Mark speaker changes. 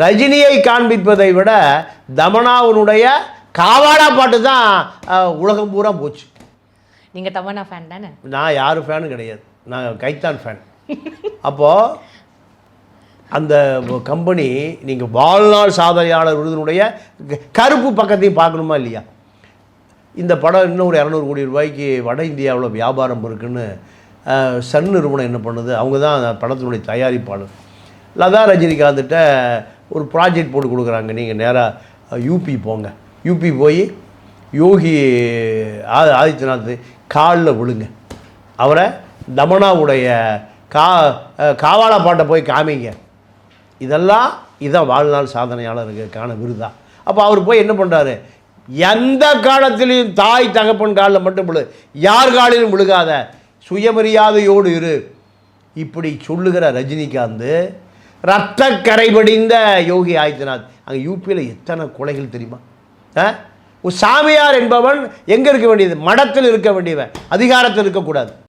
Speaker 1: ரஜினியை காண்பிப்பதை விட தமனாவுனுடைய காவாடா பாட்டு தான் உலகம் பூரா போச்சு.
Speaker 2: நீங்க தமன்னா ஃபேன் தானே?
Speaker 1: நான் யார் ஃபேனும் கிடையாது. நான் கைத்தான் ஃபேன் அப்போது அந்த கம்பெனி நீங்கள் வாழ்நாள் சாதனையாளர் விருதினுடைய கருப்பு பக்கத்தையும் பார்க்கணுமா இல்லையா? இந்த படம் இன்னும் ஒரு இரநூறு கோடி ரூபாய்க்கு வட இந்தியாவில் வியாபாரம் இருக்குன்னு சன் நிறுவனம் என்ன பண்ணுது? அவங்க தான் அந்த படத்தினுடைய தயாரிப்பாளர். லதா ரஜினிகாந்த்கிட்ட ஒரு ப்ராஜெக்ட் போட்டு கொடுக்குறாங்க. நீங்கள் நேராக யூபி போங்க. யூபி போய் யோகி ஆ- ஆதித்யநாத் காலில் விழுங்க. அவரை தமனாவுடைய கா அஹ், காவாலா பாட்டை போய் காமிங்க. இதெல்லாம் இதான் வாழ்நாள் சாதனையாளருக்கான விருதா. அப்போ அவர் போய் என்ன பண்ணுறாரு எந்த காலத்திலையும் தாய் தகப்பன் காலில் மட்டும் விழு யார் காலிலும் விழுகாத சுயமரியாதையோடு இரு. இப்படி சொல்லுகிற ரஜினிகாந்த் ரத்த கரைபடிந்த யோகி ஆதித்யநாத். அங்கே யூபியில் எத்தனை கொலைகள் தெரியுமா? ஒரு சாமியார் என்பவன் எங்கே இருக்க வேண்டியது? மடத்தில் இருக்க வேண்டியவன். அதிகாரத்தில் இருக்கக்கூடாது.